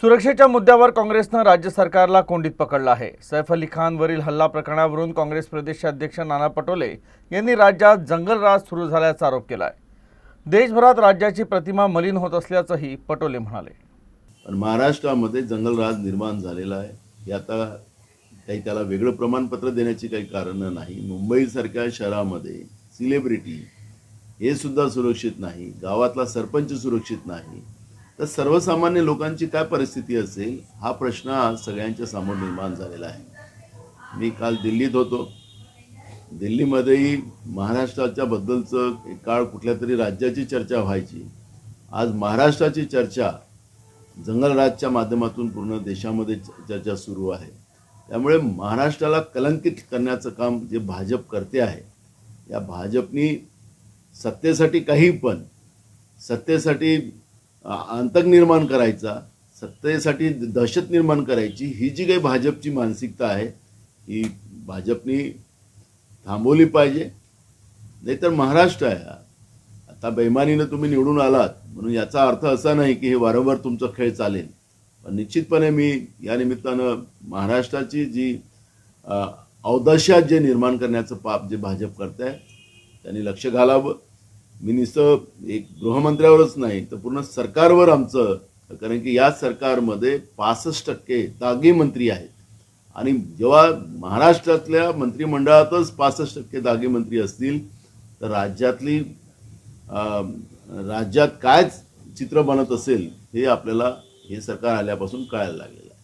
सुरक्षेच्या मुद्द्यावर काँग्रेसनं राज्य सरकारला कोंडीत पकडलं आहे. सैफ अली खानवरील हल्ला प्रकरणावरून काँग्रेस प्रदेशाध्यक्ष नाना पटोले यांनी राज्यात जंगलराज सुरू झाल्याचा आरोप केला आहे देशभरात राज्याची प्रतिमा मलिन होत असल्याचंही पटोले म्हणाले. पण महाराष्ट्रामध्ये जंगलराज निर्माण झालेला आहे. हे आता काही त्याला वेगळं प्रमाणपत्र देण्याची काही कारणं नाही. मुंबईसारख्या शहरामध्ये सिलेब्रिटी हे सुद्धा सुरक्षित नाही. गावातला सरपंच सुरक्षित नाही. तर सर्वसामान्य लोकांची काय परिस्थिती असेल हा प्रश्न आज सगळ्यांच्या समोर निर्माण झालेला आहे. मी काल दिल्लीत होतो. दिल्लीमध्येही महाराष्ट्राच्या बद्दलचं एक काळ कुठल्या तरी राज्याची चर्चा व्हायची. आज महाराष्ट्राची चर्चा जंगलराजच्या माध्यमातून पूर्ण देशामध्ये च- चर्चा सुरू आहे. त्यामुळे महाराष्ट्राला कलंकित करण्याचं काम जे भाजप करते आहे या भाजपनी सत्तेसाठी काही पण सत्तेसाठी आतंक निर्माण करायचा सत्तेसाठी दहशत निर्माण करायची ही जी काही भाजपची मानसिकता आहे ही भाजपनी थांबवली पाहिजे. नाहीतर महाराष्ट्र आहे आता बैमानीनं तुम्ही निवडून आलात म्हणून याचा अर्थ असा नाही की हे वारंवार तुमचा खेळ चालेल. पण निश्चितपणे मी या निमित्तानं महाराष्ट्राची जी अ, जे निर्माण करण्याचं पाप जे भाजप करत आहे त्यांनी लक्ष घालावं. मी नुसतं एक गृहमंत्र्यावरच नाही तर पूर्ण सरकारवर आमचं कारण की या सरकारमध्ये पासष्ट टक्के दागे मंत्री आहेत. आणि जेव्हा महाराष्ट्रातल्या मंत्रिमंडळातच पासष्ट टक्के दागे मंत्री असतील तर राज्यातली राज्यात काय चित्र बनत असेल हे आपल्याला हे सरकार आल्यापासून कळायला लागलेलं आहे.